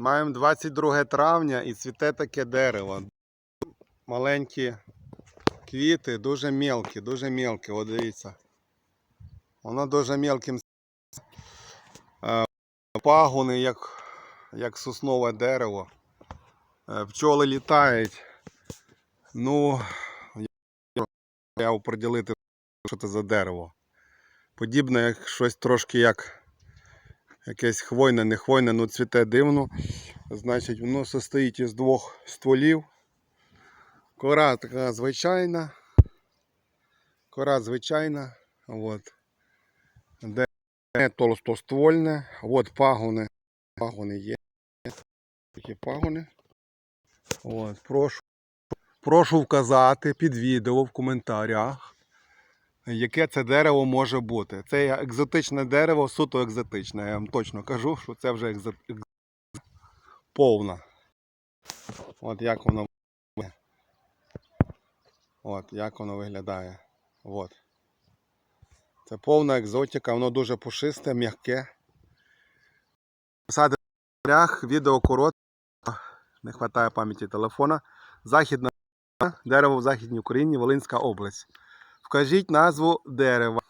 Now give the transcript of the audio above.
Маємо 22 травня і цвіте таке дерево. Маленькі квіти, дуже мелкі, дуже мелкі. От дивіться. Воно дуже мелким. Е, Пагони, як, як соснове дерево. Е, Пчоли літають. Ну, я оприділити, що це за дерево. Подібне, як щось трошки як якесь хвойне, не хвойне, ну цвіте дивно. Значить, воно состоїть із двох стволів. Кора така звичайна. Кора звичайна. От. Де не толстоствольне. От пагони. Пагони є. Такі пагони. От, прошу, прошу вказати під відео в коментарях, яке це дерево може бути. Це екзотичне дерево, суто екзотичне. Я вам точно кажу, що це вже екзо... екз- повна. От як воно. От як воно виглядає. От. Це повна екзотика, воно дуже пушисте, м'яке. Посади в відео коротке, не вистачає пам'яті телефона. Західна дерево в Західній Україні, Волинська область. Вкажіть назву дерева.